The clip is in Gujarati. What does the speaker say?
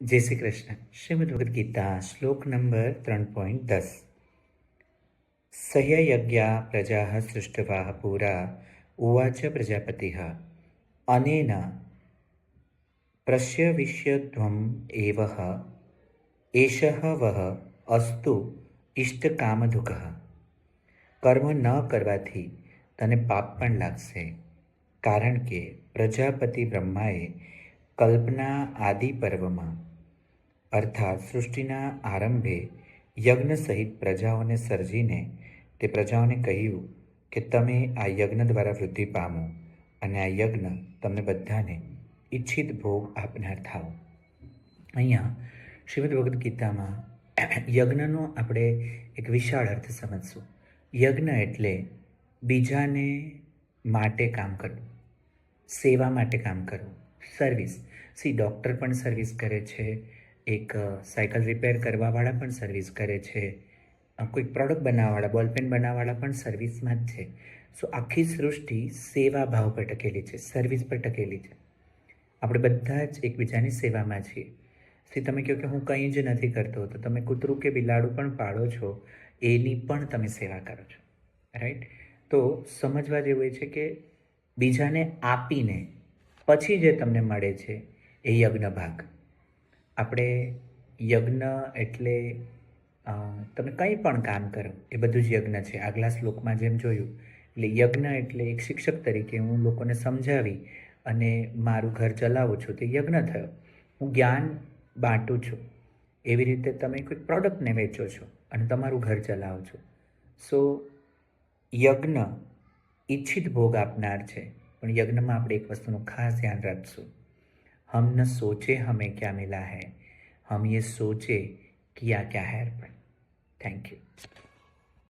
જય શ્રી કૃષ્ણ શ્રીમદ ભગવદ્ ગીતા શ્લોક નંબર ત્રણ પોઈન્ટ દસ સહ્યયજ્ઞા પ્રજા સૃષ્ટવા પુરા ઉવાચ પ્રજાપતિ અનેન પ્રશ્યવિષ્યધ્વમ એવ એષ વહ અસ્તુ ઇષ્ટકામધુક કર્મ ન કરવાથી તને પાપ પણ લાગશે કારણ કે પ્રજાપતિ બ્રહ્માએ કલ્પના આદિ પર્વમાં અર્થાત સૃષ્ટિના આરંભે યજ્ઞ સહિત પ્રજાઓને સર્જીને તે પ્રજાઓને કહ્યું કે તમે આ યજ્ઞ દ્વારા વૃદ્ધિ પામો અને આ યજ્ઞ તમને બધાને ઈચ્છિત ભોગ આપનાર થાઓ. અહીંયા શ્રીમદ ભગવદ્ ગીતામાં યજ્ઞનો આપણે એક વિશાળ અર્થ સમજશું. યજ્ઞ એટલે બીજાને માટે કામ કરવું, સેવા માટે કામ કરવું સર્વિસ સી ડૉક્ટર પણ સર્વિસ કરે છે એક સાયકલ રિપેર કરવાવાળા પણ સર્વિસ કરે છે. કોઈક પ્રોડક્ટ બનાવવાવાળા બોલપેન બનાવવાવાળા પણ સર્વિસમાં જ છે. સો આખી સૃષ્ટિ સેવા ભાવ પર ટકેલી છે સર્વિસ પર ટકેલી છે. આપણે બધા જ એકબીજાની સેવામાં છીએ. સી તમે કહો કે હું કંઈ જ નથી કરતો, તો તમે કૂતરું કે બિલાડું પણ પાળો છો, એની પણ તમે સેવા કરો છો. રાઈટ તો સમજવા જેવું એ છે કે બીજાને આપીને પછી જે તમને મળે છે, એ યજ્ઞ ભાગ. આપણે યજ્ઞ એટલે તમે કંઈ પણ કામ કરો, એ બધું જ યજ્ઞ છે. આગલા શ્લોકમાં જેમ જોયું, એટલે યજ્ઞ એટલે એક શિક્ષક તરીકે હું લોકોને સમજાવી અને મારું ઘર ચલાવું છું, તે યજ્ઞ થયો. હું જ્ઞાન બાંટું છું. એવી રીતે તમે કોઈ પ્રોડક્ટને વેચો છો અને તમારું ઘર ચલાવો છો. સો, યજ્ઞ ઈચ્છિત ભોગ આપનાર છે. પણ યજ્ઞમાં આપણે એક વસ્તુનું ખાસ ધ્યાન રાખશું. हम न सोचे हमें क्या मिला है हम ये सोचे किया क्या है अर्पण थैंक यू